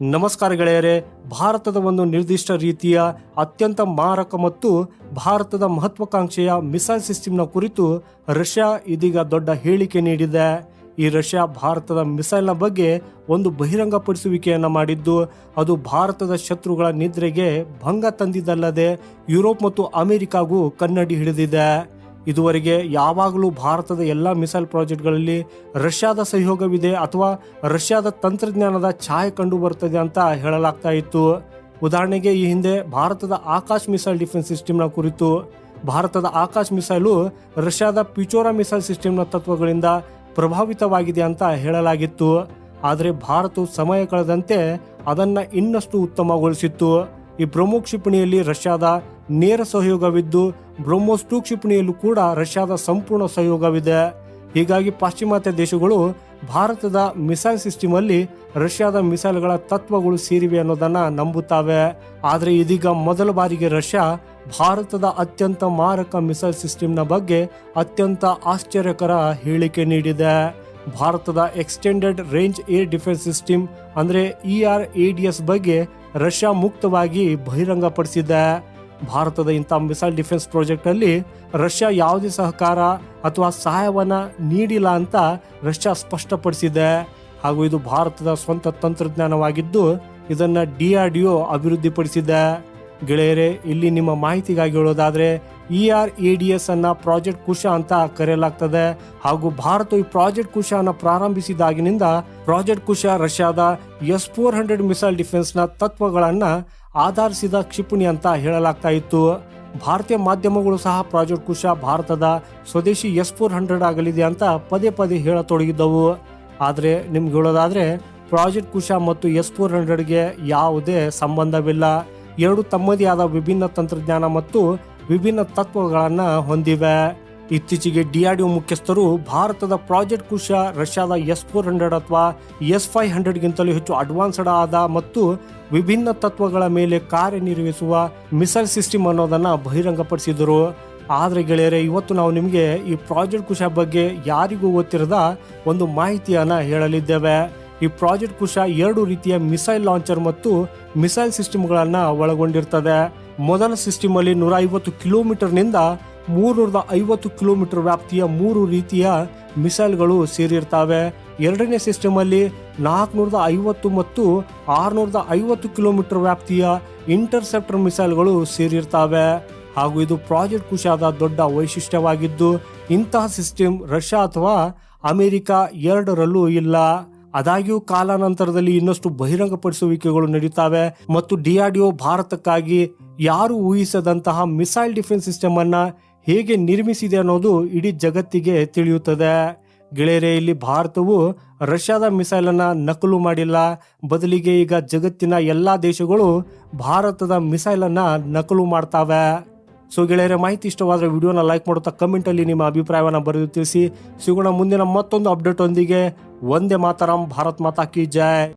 ನಮಸ್ಕಾರ ಗೆಳೆಯರೆ, ಭಾರತದ ಒಂದು ನಿರ್ದಿಷ್ಟ ರೀತಿಯ ಅತ್ಯಂತ ಮಾರಕ ಮತ್ತು ಭಾರತದ ಮಹತ್ವಾಕಾಂಕ್ಷೆಯ ಮಿಸೈಲ್ ಸಿಸ್ಟಮ್ನ ಕುರಿತು ರಷ್ಯಾ ಇದೀಗ ದೊಡ್ಡ ಹೇಳಿಕೆ ನೀಡಿದೆ. ಈ ರಷ್ಯಾ ಭಾರತದ ಮಿಸೈಲ್ನ ಬಗ್ಗೆ ಒಂದು ಬಹಿರಂಗಪಡಿಸುವಿಕೆಯನ್ನು ಮಾಡಿದ್ದು, ಅದು ಭಾರತದ ಶತ್ರುಗಳ ನಿದ್ರೆಗೆ ಭಂಗ ತಂದಿದ್ದಲ್ಲದೆ ಯುರೋಪ್ ಮತ್ತು ಅಮೆರಿಕಾಗೂ ಕನ್ನಡಿ ಹಿಡಿದಿದೆ. ಇದುವರೆಗೆ ಯಾವಾಗಲೂ ಭಾರತದ ಎಲ್ಲ ಮಿಸೈಲ್ ಪ್ರಾಜೆಕ್ಟ್ಗಳಲ್ಲಿ ರಷ್ಯಾದ ಸಹಯೋಗವಿದೆ ಅಥವಾ ರಷ್ಯಾದ ತಂತ್ರಜ್ಞಾನದ ಛಾಯೆ ಕಂಡು ಬರ್ತದೆ ಅಂತ ಹೇಳಲಾಗ್ತಾ ಇತ್ತು. ಉದಾಹರಣೆಗೆ ಈ ಹಿಂದೆ ಭಾರತದ ಆಕಾಶ್ ಮಿಸೈಲ್ ಡಿಫೆನ್ಸ್ ಸಿಸ್ಟಮ್ನ ಕುರಿತು ಭಾರತದ ಆಕಾಶ್ ಮಿಸೈಲು ರಷ್ಯಾದ ಪಿಚೋರಾ ಮಿಸೈಲ್ ಸಿಸ್ಟಮ್ನ ತತ್ವಗಳಿಂದ ಪ್ರಭಾವಿತವಾಗಿದೆ ಅಂತ ಹೇಳಲಾಗಿತ್ತು. ಆದರೆ ಭಾರತವು ಸಮಯ ಕಳೆದಂತೆ ಅದನ್ನು ಇನ್ನಷ್ಟು ಉತ್ತಮಗೊಳಿಸಿತ್ತು. ಈ ಪ್ರಮುಖ ಕ್ಷಿಪಣಿಯಲ್ಲಿ ರಷ್ಯಾದ ನೇರ ಸಹಯೋಗವಿದ್ದು ಬ್ರಹ್ಮೋಸ್ ಟೂ ಕ್ಷಿಪಣಿಯಲ್ಲೂ ಕೂಡ ರಷ್ಯಾದ ಸಂಪೂರ್ಣ ಸಹಯೋಗವಿದೆ. ಹೀಗಾಗಿ ಪಾಶ್ಚಿಮಾತ್ಯ ದೇಶಗಳು ಭಾರತದ ಮಿಸೈಲ್ ಸಿಸ್ಟಮ್ ಅಲ್ಲಿ ರಷ್ಯಾದ ಮಿಸೈಲ್ಗಳ ತತ್ವಗಳು ಸೇರಿವೆ ಅನ್ನೋದನ್ನ ನಂಬುತ್ತವೆ. ಆದರೆ ಇದೀಗ ಮೊದಲ ಬಾರಿಗೆ ರಷ್ಯಾ ಭಾರತದ ಅತ್ಯಂತ ಮಾರಕ ಮಿಸೈಲ್ ಸಿಸ್ಟಮ್ನ ಬಗ್ಗೆ ಅತ್ಯಂತ ಆಶ್ಚರ್ಯಕರ ಹೇಳಿಕೆ ನೀಡಿದೆ. ಭಾರತದ extended range air defence system ಅಂದ್ರೆ E R A D S ಬಗ್ಗೆ ರಷ್ಯಾ ಮುಕ್ತವಾಗಿ ಬಹಿರಂಗಪಡಿಸಿದೆ. ಭಾರತದ ಇಂಥ ಮಿಸೈಲ್ ಡಿಫೆನ್ಸ್ ಪ್ರಾಜೆಕ್ಟ್ ಅಲ್ಲಿ ರಷ್ಯಾ ಯಾವುದೇ ಸಹಕಾರ ಅಥವಾ ಸಹಾಯವನ್ನ ನೀಡಿಲ್ಲ ಅಂತ ರಷ್ಯಾ ಸ್ಪಷ್ಟಪಡಿಸಿದೆ. ಹಾಗೂ ಇದು ಭಾರತದ ಸ್ವಂತ ತಂತ್ರಜ್ಞಾನವಾಗಿದ್ದು ಇದನ್ನು ಡಿ ಆರ್ ಡಿ ಒ ಅಭಿವೃದ್ಧಿಪಡಿಸಿದೆ. ಗೆಳೆಯರೇ, ಇಲ್ಲಿ ನಿಮ್ಮ ಮಾಹಿತಿಗಾಗಿ ಹೇಳೋದಾದ್ರೆ E R A D S ಅನ್ನ ಪ್ರಾಜೆಕ್ಟ್ ಕುಶ ಅಂತ ಕರೆಯಲಾಗ್ತದೆ. ಹಾಗೂ ಭಾರತ ಈ ಪ್ರಾಜೆಕ್ಟ್ ಕುಶ ಅನ್ನ ಪ್ರಾರಂಭಿಸಿದಾಗಿನಿಂದ ಪ್ರಾಜೆಕ್ಟ್ ಕುಶ ರಷ್ಯಾದ ಎಸ್ ಫೋರ್ ಹಂಡ್ರೆಡ್ ಮಿಸೈಲ್ ಡಿಫೆನ್ಸ್ನ ತತ್ವಗಳನ್ನ ಆಧರಿಸಿದ ಕ್ಷಿಪಣಿ ಅಂತ ಹೇಳಲಾಗ್ತಾ ಇತ್ತು. ಭಾರತೀಯ ಮಾಧ್ಯಮಗಳು ಸಹ ಪ್ರಾಜೆಕ್ಟ್ ಕುಶ ಭಾರತದ ಸ್ವದೇಶಿ ಎಸ್ ಫೋರ್ ಹಂಡ್ರೆಡ್ ಆಗಲಿದೆ ಅಂತ ಪದೇ ಪದೇ ಹೇಳತೊಡಗಿದ್ದವು. ಆದರೆ ನಿಮ್ಗೆ ಹೇಳೋದಾದ್ರೆ ಪ್ರಾಜೆಕ್ಟ್ ಕುಶ ಮತ್ತು ಎಸ್ ಫೋರ್ ಹಂಡ್ರೆಡ್ಗೆ ಯಾವುದೇ ಸಂಬಂಧವಿಲ್ಲ. ಎರಡು ತಮ್ಮದೇ ಆದ ವಿಭಿನ್ನ ತಂತ್ರಜ್ಞಾನ ಮತ್ತು ವಿಭಿನ್ನ ತತ್ವಗಳನ್ನು ಹೊಂದಿವೆ. ಇತ್ತೀಚೆಗೆ ಡಿಆರ್ಡಿಒ ಮುಖ್ಯಸ್ಥರು ಭಾರತದ ಪ್ರಾಜೆಕ್ಟ್ ಕುಶ ರಷ್ಯಾದ ಎಸ್ ಫೋರ್ ಹಂಡ್ರೆಡ್ ಅಥವಾ ಎಸ್ ಫೈವ್ ಹಂಡ್ರೆಡ್ಗಿಂತಲೂ ಹೆಚ್ಚು ಅಡ್ವಾನ್ಸ್ಡ್ ಆದ ಮತ್ತು ವಿಭಿನ್ನ ತತ್ವಗಳ ಮೇಲೆ ಕಾರ್ಯನಿರ್ವಹಿಸುವ ಮಿಸೈಲ್ ಸಿಸ್ಟಮ್ ಅನ್ನೋದನ್ನು ಬಹಿರಂಗಪಡಿಸಿದರು. ಆದರೆ ಗೆಳೆಯರೆ, ಇವತ್ತು ನಾವು ನಿಮಗೆ ಈ ಪ್ರಾಜೆಕ್ಟ್ ಕುಶ ಬಗ್ಗೆ ಯಾರಿಗೂ ಗೊತ್ತಿರದ ಒಂದು ಮಾಹಿತಿಯನ್ನು ಹೇಳಲಿದ್ದೇವೆ. ಈ ಪ್ರಾಜೆಕ್ಟ್ ಕುಶ ಎರಡು ರೀತಿಯ ಮಿಸೈಲ್ ಲಾಂಚರ್ ಮತ್ತು ಮಿಸೈಲ್ ಸಿಸ್ಟಮ್ಗಳನ್ನು ಒಳಗೊಂಡಿರ್ತದೆ. ಮೊದಲ ಸಿಸ್ಟಮ್ ಅಲ್ಲಿ ನೂರ ಐವತ್ತು ಕಿಲೋಮೀಟರ್ನಿಂದ ಮೂರ್ನೂರದ ಐವತ್ತು ಕಿಲೋಮೀಟರ್ ವ್ಯಾಪ್ತಿಯ ಮೂರು ರೀತಿಯ ಮಿಸೈಲ್ಗಳು ಸೇರಿರ್ತವೆ. ಎರಡನೇ ಸಿಸ್ಟಮ್ ಅಲ್ಲಿ ನಾಲ್ಕುನೂರದ ಐವತ್ತು ಮತ್ತು ಆರುನೂರದ ಐವತ್ತು ಕಿಲೋಮೀಟರ್ ವ್ಯಾಪ್ತಿಯ ಇಂಟರ್ಸೆಪ್ಟರ್ ಮಿಸೈಲ್ಗಳು ಸೇರಿರ್ತವೆ. ಹಾಗೂ ಇದು ಪ್ರಾಜೆಕ್ಟ್ ಕುಶಾದ ದೊಡ್ಡ ವೈಶಿಷ್ಟ್ಯವಾಗಿದ್ದು, ಇಂತಹ ಸಿಸ್ಟಮ್ ರಷ್ಯಾ ಅಥವಾ ಅಮೆರಿಕ ಎರಡರಲ್ಲೂ ಇಲ್ಲ. ಆದಾಗ್ಯೂ ಕಾಲಾನಂತರದಲ್ಲಿ ಇನ್ನಷ್ಟು ಬಹಿರಂಗಪಡಿಸುವಿಕೆಗಳು ನಡೀತಾವೆ ಮತ್ತು ಡಿಆರ್ಡಿಒ ಭಾರತಕ್ಕಾಗಿ ಯಾರು ಊಹಿಸದಂತಹ ಮಿಸೈಲ್ ಡಿಫೆನ್ಸ್ ಸಿಸ್ಟಮ್ ಅನ್ನ ಹೇಗೆ ನಿರ್ಮಿಸಿದೆ ಅನ್ನೋದು ಇಡೀ ಜಗತ್ತಿಗೆ ತಿಳಿಯುತ್ತದೆ. ಗೆಳೆಯರೇ, ಇಲ್ಲಿ ಭಾರತವು ರಷ್ಯಾದ ಮಿಸೈಲ್ ಅನ್ನ ನಕಲು ಮಾಡಿಲ್ಲ. ಬದಲಿಗೆ ಈಗ ಜಗತ್ತಿನ ಎಲ್ಲಾ ದೇಶಗಳು ಭಾರತದ ಮಿಸೈಲ್ ಅನ್ನ ನಕಲು ಮಾಡ್ತಾವೆ. ಸೊ ಗೆಳೆಯರೆ, ಮಾಹಿತಿ ಇಷ್ಟವಾದರೆ ವಿಡಿಯೋನ ಲೈಕ್ ಮಾಡುತ್ತಾ ಕಮೆಂಟ್ ಅಲ್ಲಿ ನಿಮ್ಮ ಅಭಿಪ್ರಾಯವನ್ನು ಬರೆದು ತಿಳಿಸಿ. ಸಿಗೋಣ ಮುಂದಿನ ಮತ್ತೊಂದು ಅಪ್ಡೇಟ್ ಒಂದಿಗೆ. ಒಂದೇ ಮಾತರಂ, ಭಾರತ್ ಮಾತಾ ಕಿ ಜೈ.